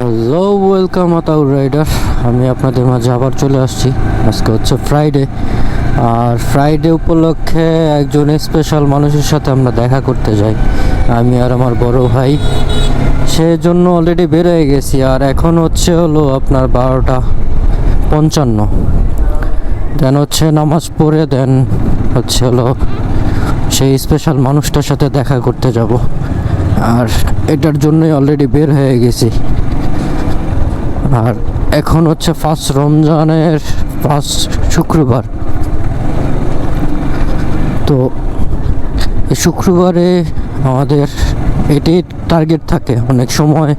Hello welcome Ataur rider আমি আপনাদের মাঝে আবার চলে আসছি। আজকে হচ্ছে ফ্রাইডে আর ফ্রাইডে উপলক্ষে একজন স্পেশাল মানুষের সাথে আমরা দেখা করতে যাই। আমি আর আমার বড় ভাই। সেজন্য অলরেডি বের হয়ে গেছি। আর এখন হচ্ছে হলো আপনার বারোটা পঞ্চান্ন। দেন হচ্ছে নামাজ পড়ে, দেন হচ্ছে হলো সেই স্পেশাল মানুষটার সাথে দেখা করতে যাব। আর এটার জন্যই অলরেডি বের হয়ে গেছি। আর এখন হচ্ছে ফার্স্ট রমজানের ফার্স্ট শুক্রবার। তো এই শুক্রবারে আমাদের এটাই টার্গেট থাকে, অনেক সময়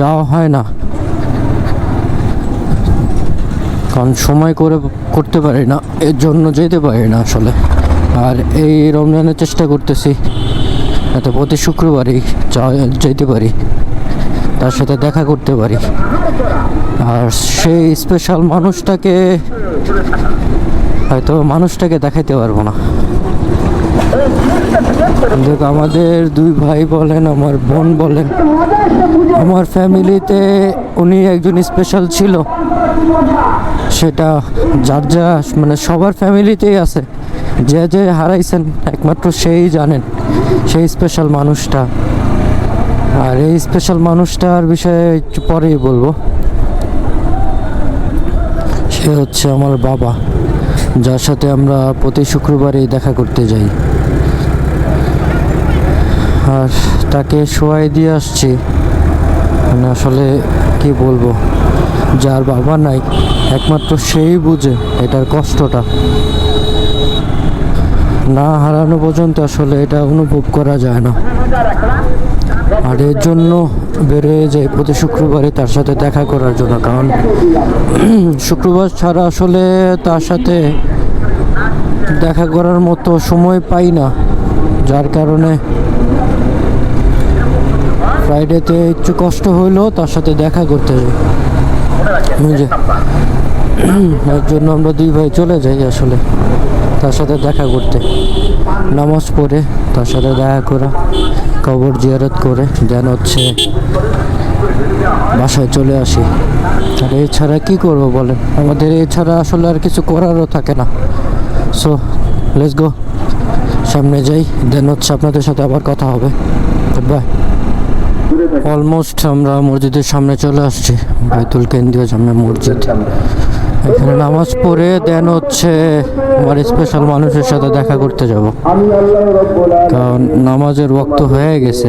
যাওয়া হয় না। কারণ সময় করে করতে পারি না, এর জন্য যেতে পারি না আসলে। আর এই রমজানের চেষ্টা করতেছি, যাতে প্রতি শুক্রবারই যেতে পারি। তার সাথে দেখা করতে পারি। আর সেই স্পেশাল মানুষটাকে হয়তো মানুষটাকে দেখাইতে পারব না। কিন্তু আমাদের দুই ভাই বলেন, আমার বোন বলেন, আমার ফ্যামিলিতে উনি একজন স্পেশাল ছিল। সেটা যার যা মানে সবার ফ্যামিলিতেই আছে। যে যে হারাইছেন, একমাত্র সেই জানেন, সেই স্পেশাল মানুষটা। আর এই স্পেশাল মানুষটার বিষয়ে একটু পরেই বলব। সে হচ্ছে আমার বাবা, যার সাথে আমরা প্রতি শুক্রবারই দেখা করতে যাই। আর তাকে শোয়াই দিয়ে আসছি। মানে আসলে কি বলব, যার বাবা নাই, একমাত্র সেই বুঝে এটার কষ্টটা। না হারানো পর্যন্ত আসলে এটা অনুভব করা যায় না। আর এর জন্য বেরোয় যায় প্রতি শুক্রবারে তার সাথে দেখা করার জন্য, কারণ শুক্রবার ছাড়া আসলে তার সাথে দেখা করার মতো সময় পাই না, যার কারণে ফ্রাইডেতে একটু কষ্ট হইলেও তার সাথে দেখা করতে যাই। এর জন্য আমরা দুই ভাই চলে যাই আসলে। তার সাথে দেখা করতে। নামাজ পড়ে তার সাথে দেখা করা, কবর জিয়ারত করে, দেন হচ্ছে বাসায় চলে আসি। আর এছাড়া কি করব বলেন? আমাদের এছাড়া আসলে আর কিছু করারও থাকে না। সো লেটস গো সামনে যাই, দেন হচ্ছে আপনাদের সাথে আবার কথা হবে। বাই অলমোস্ট আমরা মসজিদের সামনে চলে আসছি, বাইতুল কেন্দ্রীয় জামে মসজিদ। এখানে নামাজ পড়ে দেন হচ্ছে আমার স্পেশাল মানুষের সাথে দেখা করতে যাব। কারণ নামাজের ওক্ত হয়ে গেছে।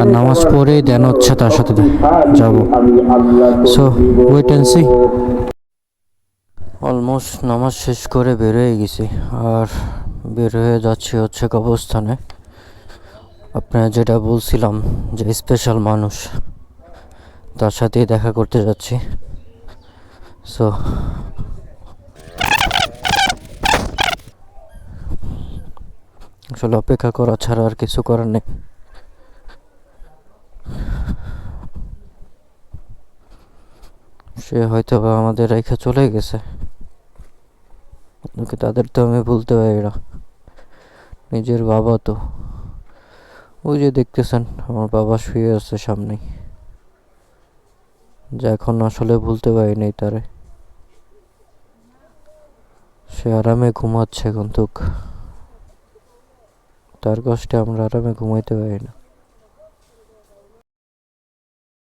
আর নামাজ পড়েই দেন হচ্ছে তার সাথে যাব। So wait and see almost নামাজ শেষ করে বের হয়ে গেছি। আর বের হয়ে যাচ্ছি হচ্ছে কবরস্থানে। আপনার যেটা বলছিলাম যে স্পেশাল মানুষ তার সাথেই দেখা করতে যাচ্ছি। সো আসলে অপেক্ষা করা ছাড়া আর কিছু করার নেই। সে হয়তো বা আমাদের রেখে চলে গেছে। তাদের তো আমি বলতে পারি না। নিজের বাবা তো। ওই যে দেখতেছেন, আমার বাবা শুয়ে আছে সামনেই। যা এখন আসলে ভুলতে পারিনি তারে। সে আরামে ঘুমাচ্ছে কিন্তু। তার কষ্টে আমরা আরামে ঘুমাইতে পারি না।